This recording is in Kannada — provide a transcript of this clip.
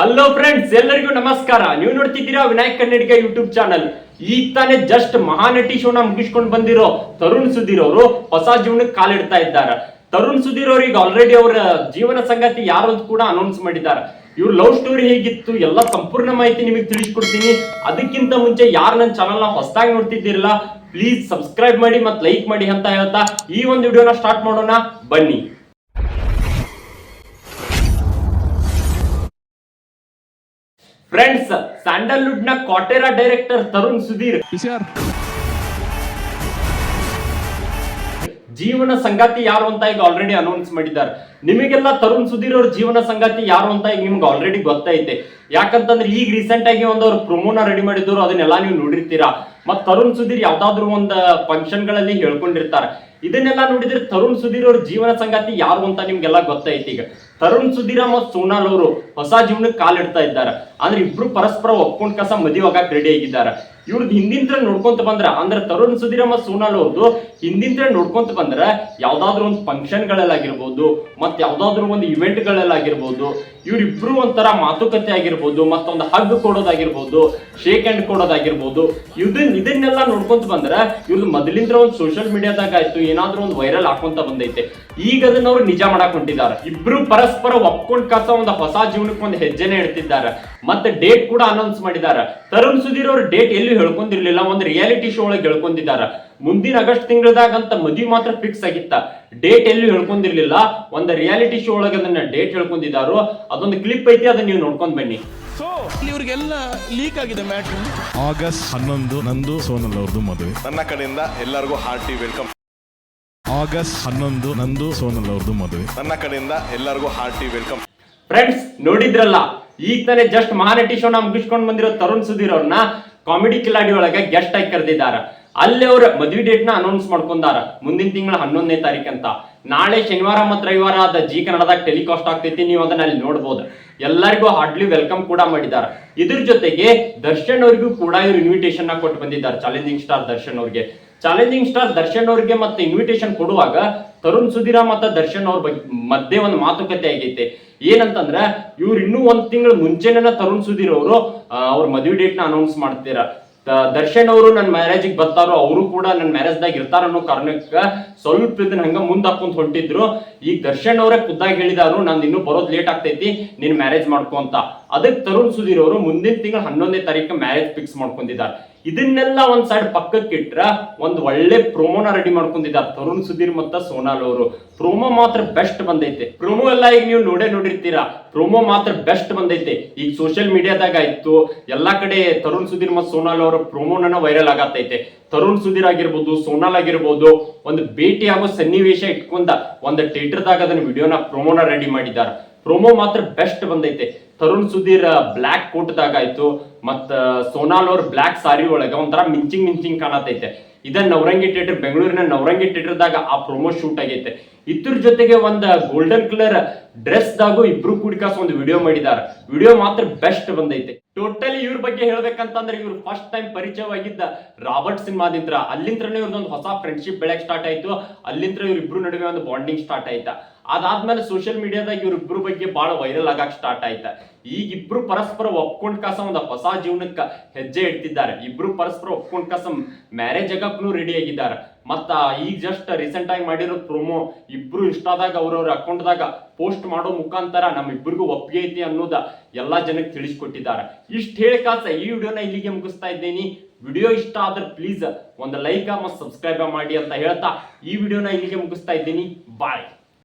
ಹಲೋ ಫ್ರೆಂಡ್ಸ್ ಎಲ್ಲರಿಗೂ ನಮಸ್ಕಾರ. ನೀವು ನೋಡ್ತಿದ್ದೀರಾ ವಿನಾಯಕ್ ಕನ್ನಡಿಗ ಯೂಟ್ಯೂಬ್ ಚಾನಲ್ ಈ ತಾನೇ ಜಸ್ಟ್ ಮಹಾನಟಿ ಶೋನ ಮುಗಿಸ್ಕೊಂಡು ಬಂದಿರೋ ತರುಣ್ ಸುಧೀರ್ ಅವರು ಹೊಸ ಜೀವನಕ್ಕೆ ಕಾಲಿಡ್ತಾ ಇದ್ದಾರೆ. ತರುಣ್ ಸುಧೀರ್ ಅವ್ರಿಗೆ ಆಲ್ರೆಡಿ ಅವರ ಜೀವನ ಸಂಗತಿ ಯಾರು ಅಂತ ಕೂಡ ಅನೌನ್ಸ್ ಮಾಡಿದ್ದಾರೆ. ಇವ್ರ ಲವ್ ಸ್ಟೋರಿ ಹೇಗಿತ್ತು, ಎಲ್ಲ ಸಂಪೂರ್ಣ ಮಾಹಿತಿ ನಿಮಗೆ ತಿಳಿಸ್ಕೊಡ್ತೀನಿ. ಅದಕ್ಕಿಂತ ಮುಂಚೆ ಯಾರು ನನ್ನ ಚಾನಲ್ನ ಹೊಸದಾಗಿ ನೋಡ್ತಿದ್ದೀರಲ್ಲ ಪ್ಲೀಸ್ ಸಬ್ಸ್ಕ್ರೈಬ್ ಮಾಡಿ ಮತ್ತೆ ಲೈಕ್ ಮಾಡಿ ಅಂತ ಹೇಳ್ತಾ ಈ ಒಂದು ವಿಡಿಯೋನ ಸ್ಟಾರ್ಟ್ ಮಾಡೋಣ. ಬನ್ನಿ. ಫ್ರೆಂಡ್ಸ್ ಸ್ಯಾಂಡಲ್ವುಡ್ನ ಕಾಟೇರಾ ಡೈರೆಕ್ಟರ್ ತರುಣ್ ಸುಧೀರ್ ಜೀವನ ಸಂಗಾತಿ ಯಾರು ಅಂತ ಈಗ ಆಲ್ರೆಡಿ ಅನೌನ್ಸ್ ಮಾಡಿದ್ದಾರೆ. ನಿಮಗೆಲ್ಲ ತರುಣ್ ಸುಧೀರ್ ಅವ್ರ ಜೀವನ ಸಂಗಾತಿ ಯಾರು ಅಂತ ಈಗ ನಿಮ್ಗೆ ಆಲ್ರೆಡಿ ಗೊತ್ತೈತೆ. ಯಾಕಂತಂದ್ರೆ ಈಗ ರೀಸೆಂಟ್ ಆಗಿ ಒಂದು ಅವ್ರ ಪ್ರೊಮೋನ ರೆಡಿ ಮಾಡಿದ್ರು ಅದನ್ನೆಲ್ಲ ನೀವು ನೋಡಿರ್ತೀರಾ. ಮತ್ ತರುಣ್ ಸುಧೀರ್ ಯಾವ್ದಾದ್ರು ಒಂದು ಫಂಕ್ಷನ್ಗಳಲ್ಲಿ ಹೇಳ್ಕೊಂಡಿರ್ತಾರೆ. ಇದನ್ನೆಲ್ಲ ನೋಡಿದ್ರೆ ತರುಣ್ ಸುಧೀರ್ ಅವ್ರ ಜೀವನ ಸಂಗಾತಿ ಯಾರು ಅಂತ ನಿಮ್ಗೆಲ್ಲ ಗೊತ್ತೈತಿ ಈಗ. ತರುಣ್ ಸುಧೀರ ಮತ್ತು ಸೋನಾಲ್ ಅವರು ಹೊಸ ಜೀವನಕ್ಕೆ ಕಾಲಿಡ್ತಾ ಇದ್ದಾರೆ. ಅಂದ್ರೆ ಇಬ್ರು ಪರಸ್ಪರ ಒಪ್ಕೊಂಡ್ ಕಸ ಮದುವೆ ಆಗಕ್ ರೆಡಿ ಆಗಿದ್ದಾರೆ. ಇವ್ರದ್ದು ಹಿಂದಿನ ನೋಡ್ಕೊಂತ ಬಂದ್ರ, ಅಂದ್ರೆ ತರುಣ್ ಸುಧೀರ ಮತ್ತು ಸೋನಾಲ್ ಅವ್ರದ್ದು ಹಿಂದಿನ ನೋಡ್ಕೊಂತ ಬಂದ್ರ ಯಾವ್ದಾದ್ರು ಒಂದು ಫಂಕ್ಷನ್ ಗಳಲ್ಲಾಗಿರ್ಬೋದು ಮತ್ ಯಾವ್ದಾದ್ರು ಒಂದು ಇವೆಂಟ್ ಗಳಲ್ಲಾಗಿರ್ಬೋದು ಇವ್ರಿಬ್ರು ಒಂಥರ ಮಾತುಕತೆ ಆಗಿರ್ಬೋದು ಮತ್ತೊಂದು ಹಗ್ ಕೊಡೋದಾಗಿರ್ಬೋದು ಶೇಕ್ ಹ್ಯಾಂಡ್ ಕೊಡೋದಾಗಿರ್ಬೋದು ಇದನ್ನ ಇದನ್ನೆಲ್ಲ ನೋಡ್ಕೊಂತ ಬಂದ್ರ ಇವ್ರದ್ದು ಮೊದಲಿಂದ ಒಂದು ಸೋಷಿಯಲ್ ಮೀಡಿಯಾದಾಗ ಆಯ್ತು, ಏನಾದ್ರೂ ಒಂದು ವೈರಲ್ ಹಾಕೊಂತ ಬಂದೈತೆ. ಈಗ ಅದನ್ನ ಅವ್ರು ನಿಜ ಮಾಡಕ್ ಹೊಂಟಿದ್ದಾರೆ ಇಬ್ರು ಪರಸ್ಪರ ಒಪ್ಕೊಂಡ್ ಕಾಸ ಒಂದು ಹೊಸ ಜೀವನಕ್ಕೆ ಒಂದು ಹೆಜ್ಜೆನೆ ಇಡ್ತಿದ್ದಾರೆ. ಮತ್ತೆ ಡೇಟ್ ಕೂಡ ಅನೌನ್ಸ್ ಮಾಡಿದ್ದಾರೆ ತರುಣ್ ಸುಧೀರ್ ಅವ್ರ ಡೇಟ್ ಎಲ್ಲಿ ಹೇಳ್ಕೊಂಡಿರ್ಲಿಲ್ಲ ಒಂದು ರಿಯಾಲಿಟಿ ಶೋ ಒಳಗೆ ಹೇಳ್ಕೊಂಡಿದ್ದಾರೆ. ಮುಂದಿನ ಆಗಸ್ಟ್ ತಿಂಗಳದಾಗ ಅಂತ ಮದುವೆ ಮಾತ್ರ ಫಿಕ್ಸ್ ಆಗಿತ್ತ. ಡೇಟ್ ಎಲ್ಲಿ ಹೇಳ್ಕೊಂಡಿರ್ಲಿಲ್ಲ. ಒಂದು ರಿಯಾಲಿಟಿ ಶೋ ಒಳಗೆ ಅದನ್ನ ಡೇಟ್ ಹೇಳ್ಕೊಂಡಿದ್ದಾರೋ ಅದೊಂದು ಕ್ಲಿಪ್ ಐತಿ ಅದನ್ನ ನೀವು ನೋಡ್ಕೊಂಡ್ ಬನ್ನಿ. ಸೊ ಇವ್ರಿಗೆಲ್ಲ ಲೀಕ್ ಆಗಿದೆ ಮ್ಯಾಟ್ರ್ ಆಗಸ್ಟ್ ಹನ್ನೊಂದು ನಂದು ಸೋನಲ್ ಅವ್ರದ್ದು ಮದುವೆ. ನನ್ನ ಕಡೆಯಿಂದ ಎಲ್ಲರಿಗೂ ಹಾರ್ಟಿ ವೆಲ್ಕಮ್ ಆಗಸ್ಟ್ ಹನ್ನೊಂದು ನಂದು ಸೋನಲ್ ಅವ್ರದ್ದು ಮದುವೆ. ನನ್ನ ಕಡೆಯಿಂದ ಎಲ್ಲರಿಗೂ ಹಾರ್ಟಿ ವೆಲ್ಕಮ್ ಫ್ರೆಂಡ್ಸ್ ನೋಡಿದ್ರಲ್ಲ ಈಗ ತಾನೇ ಜಸ್ಟ್ ಮಹಾನಟಿ ಶೋನ ಮುಗಿಸ್ಕೊಂಡು ಬಂದಿರೋ ತರುಣ್ ಸುಧೀರ್ ಅವ್ರನ್ನ. ಕಾಮಿಡಿ ಕಿಲಾಡಿ ಒಳಗೆ ಗೆಸ್ಟ್ ಆಗಿ ಕರೆದಿದ್ದಾರೆ. ಅಲ್ಲಿ ಅವ್ರ ಮದ್ವಿ ಡೇಟ್ನ ಅನೌನ್ಸ್ ಮಾಡ್ಕೊಂಡಾರ. ಮುಂದಿನ ತಿಂಗಳ ಹನ್ನೊಂದನೇ ತಾರೀಕಂತ ನಾಳೆ ಶನಿವಾರ ಮತ್ತು ರವಿವಾರ ಅದ ಜಿ ಕನ್ನಡದಾಗ ಟೆಲಿಕಾಸ್ಟ್ ಆಗ್ತೈತಿ, ನೀವು ಅದನ್ನ ಅಲ್ಲಿ ನೋಡ್ಬೋದು. ಎಲ್ಲರಿಗೂ ಹಾರ್ಡ್ಲಿ ವೆಲ್ಕಮ್ ಕೂಡ ಮಾಡಿದ್ದಾರೆ. ಇದ್ರ ಜೊತೆಗೆ ದರ್ಶನ್ ಅವ್ರಿಗೂ ಕೂಡ ಇವ್ರು ಇನ್ವಿಟೇಷನ್ ಕೊಟ್ಟು ಬಂದಿದ್ದಾರೆ. ಚಾಲೆಂಜಿಂಗ್ ಸ್ಟಾರ್ ದರ್ಶನ್ ಅವ್ರಿಗೆ. ಚಾಲೆಂಜಿಂಗ್ ಸ್ಟಾರ್ ದರ್ಶನ್ ಅವ್ರಿಗೆ ಮತ್ತೆ ಇನ್ವಿಟೇಷನ್ ಕೊಡುವಾಗ ತರುಣ್ ಸುಧೀರ ಮತ್ತು ದರ್ಶನ್ ಅವ್ರ ಮಧ್ಯೆ ಒಂದು ಮಾತುಕತೆ ಆಗೈತೆ. ಏನಂತಂದ್ರ, ಇವ್ರು ಇನ್ನೂ ಒಂದ್ ತಿಂಗಳ ಮುಂಚೆನೇ ತರುಣ್ ಸುಧೀರ್ ಅವರು ಅವ್ರ ಮದುವೆ ಡೇಟ್ನ ಅನೌನ್ಸ್ ಮಾಡ್ತೀರ. ದರ್ಶನ್ ಅವರು ನನ್ನ ಮ್ಯಾರೇಜಿಗೆ ಬರ್ತಾರೋ, ಅವರು ಕೂಡ ನನ್ನ ಮ್ಯಾರೇಜ್ದಾಗ ಇರ್ತಾರ ಅನ್ನೋ ಕಾರಣಕ್ಕೆ ಸ್ವಲ್ಪ ಇದನ್ನ ಹಂಗ ಮುಂದೆ ಹಾಕೊಂತ ಹೊಂಟಿದ್ರು. ಈಗ ದರ್ಶನ್ ಅವರೇ ಖುದ್ದಾಗಿ ಹೇಳಿದಾರು ನಾನು ಇನ್ನೂ ಬರೋದ್ ಲೇಟ್ ಆಗ್ತೈತಿ, ನೀನು ಮ್ಯಾರೇಜ್ ಮಾಡ್ಕೊ ಅಂತ. ಅದಕ್ಕೆ ತರುಣ್ ಸುಧೀರ್ ಅವರು ಮುಂದಿನ ತಿಂಗಳು ಹನ್ನೊಂದನೇ ತಾರೀಕು ಮ್ಯಾರೇಜ್ ಫಿಕ್ಸ್ ಮಾಡ್ಕೊಂಡಿದ್ದಾರೆ ಇದನ್ನೆಲ್ಲ ಒಂದ್ ಸೈಡ್ ಪಕ್ಕಕ್ಕೆ ಇಟ್ರ ಒಂದ್ ಒಳ್ಳೆ ಪ್ರೊಮೋನ ರೆಡಿ ಮಾಡ್ಕೊಂಡಿದ್ದ ತರುಣ್ ಸುಧೀರ್ ಮತ್ತ ಸೋನಾಲ್ ಅವರು. ಪ್ರೊಮೋ ಮಾತ್ರ ಬೆಸ್ಟ್ ಬಂದೈತೆ. ಪ್ರೊಮೋ ಎಲ್ಲ ಈಗ ನೀವು ನೋಡೇ ನೋಡಿರ್ತೀರಾ. ಪ್ರೋಮೋ ಮಾತ್ರ ಬೆಸ್ಟ್ ಬಂದೈತೆ. ಈಗ ಸೋಷಿಯಲ್ ಮೀಡಿಯಾದಾಗ ಇತ್ತು ಎಲ್ಲಾ ಕಡೆ ತರುಣ್ ಸುಧೀರ್ ಮತ್ತು ಸೋನಾಲ್ ಅವರ ಪ್ರೋಮೋನ ವೈರಲ್ ಆಗತ್ತೈತೆ. ತರುಣ್ ಸುಧೀರ್ ಆಗಿರ್ಬೋದು, ಸೋನಾಲ್ ಆಗಿರ್ಬೋದು, ಒಂದು ಭೇಟಿ ಆಗೋ ಸನ್ನಿವೇಶ ಇಟ್ಕೊಂಡ ಒಂದು ಥಿಯೇಟರ್ದಾಗ ಅದನ್ನ ವಿಡಿಯೋನ ಪ್ರೊಮೋನ ರೆಡಿ ಮಾಡಿದ್ದಾರೆ ಪ್ರೋಮೋ ಮಾತ್ರ ಬೆಸ್ಟ್ ಬಂದೈತೆ. ತರುಣ್ ಸುಧೀರ್ ಬ್ಲ್ಯಾಕ್ ಕೋಟ್ದಾಗ ಆಯ್ತು ಮತ್ತ ಸೋನಾಲ್ ಅವ್ರ ಬ್ಲ್ಯಾಕ್ ಸಾರಿ ಒಳಗ ಒಂಥರ ಮಿಂಚಿಂಗ್ ಮಿಂಚಿಂಗ್ ಕಾಣತೈತೆ ಇದ ನವರಂಗಿ ಥಿಯೇಟರ್, ಬೆಂಗಳೂರಿನ ನವರಂಗಿ ಥಿಯೇಟರ್ದಾಗ ಆ ಪ್ರೊಮೋ ಶೂಟ್ ಆಗೈತೆ. ಇದ್ರ ಜೊತೆಗೆ ಒಂದು ಗೋಲ್ಡನ್ ಕಲರ್ ಡ್ರೆಸ್ ದಾಗು ಇಬ್ರು ಕೂಡಿಕಾಸ್ ಒಂದು ವಿಡಿಯೋ ಮಾಡಿದಾರ. ವಿಡಿಯೋ ಮಾತ್ರ ಬೆಸ್ಟ್ ಬಂದೈತೆ. ಟೋಟಲಿ ಇವ್ರ ಬಗ್ಗೆ ಹೇಳ್ಬೇಕಂತಂದ್ರೆ ಇವ್ರು ಫಸ್ಟ್ ಟೈಮ್ ಪರಿಚಯವಾಗಿದ್ದ ರಾಬರ್ಟ್ ಸಿನಿಮಾದಿಂತ್ರ ಅಲ್ಲಿಂತ್ರನೇ ಒಂದು ಹೊಸ ಫ್ರೆಂಡ್ಶಿಪ್ ಬೆಳಕ್ ಸ್ಟಾರ್ಟ್ ಆಯ್ತು. ಅಲ್ಲಿಂತ್ರ ಇವ್ರಿಬ್ರು ನಡುವೆ ಒಂದು ಬಾಂಡಿಂಗ್ ಸ್ಟಾರ್ಟ್ ಆಯ್ತಾ. ಅದಾದ್ಮೇಲೆ ಸೋಷಿಯಲ್ ಮೀಡಿಯಾದಾಗ ಇವ್ರಿಬ್ರು ಬಗ್ಗೆ ಬಹಳ ವೈರಲ್ ಆಗಕ್ ಸ್ಟಾರ್ಟ್ ಆಯ್ತಾ. ಈಗ ಇಬ್ರು ಪರಸ್ಪರ ಒಪ್ಕೊಂಡ್ ಕಾಸ ಒಂದು ಹೊಸ ಜೀವನಕ್ಕ ಹೆಜ್ಜೆ ಇಡ್ತಿದ್ದಾರೆ. ಇಬ್ರು ಪರಸ್ಪರ ಒಪ್ಕೊಂಡ್ ಕಾಸ ಮ್ಯಾರೇಜ್ ಆಗಕ್ಕೂ ರೆಡಿ ಆಗಿದ್ದಾರೆ. ಮತ್ತ ಈಗ ಜಸ್ಟ್ ರೀಸೆಂಟ್ ಆಗಿ ಮಾಡಿರೋ ಪ್ರೊಮೋ ಇಬ್ರು ಇನ್ಸ್ಟಾದಾಗ ಅವ್ರವ್ರ ಅಕೌಂಟ್ದಾಗ ಪೋಸ್ಟ್ ಮಾಡೋ ಮುಖಾಂತರ ನಮ್ಮ ಇಬ್ಬರಿಗೂ ಒಪ್ಪಿಗೆ ಐತಿ ಅನ್ನೋದ ಎಲ್ಲಾ ಜನಕ್ಕೆ ತಿಳಿಸ್ಕೊಟ್ಟಿದ್ದಾರೆ. ಇಷ್ಟ ಹೇಳಿ ಕಾಸ ಈ ವಿಡಿಯೋನ ಇಲ್ಲಿಗೆ ಮುಗಿಸ್ತಾ ಇದ್ದೀನಿ. ವಿಡಿಯೋ ಇಷ್ಟ ಆದ್ರೆ ಪ್ಲೀಸ್ ಒಂದು ಲೈಕ್ ಮತ್ತು ಸಬ್ಸ್ಕ್ರೈಬ್ ಮಾಡಿ ಅಂತ ಹೇಳ್ತಾ ಈ ವಿಡಿಯೋನ ಇಲ್ಲಿಗೆ ಮುಗಿಸ್ತಾ ಇದ್ದೀನಿ. ಬಾಯ್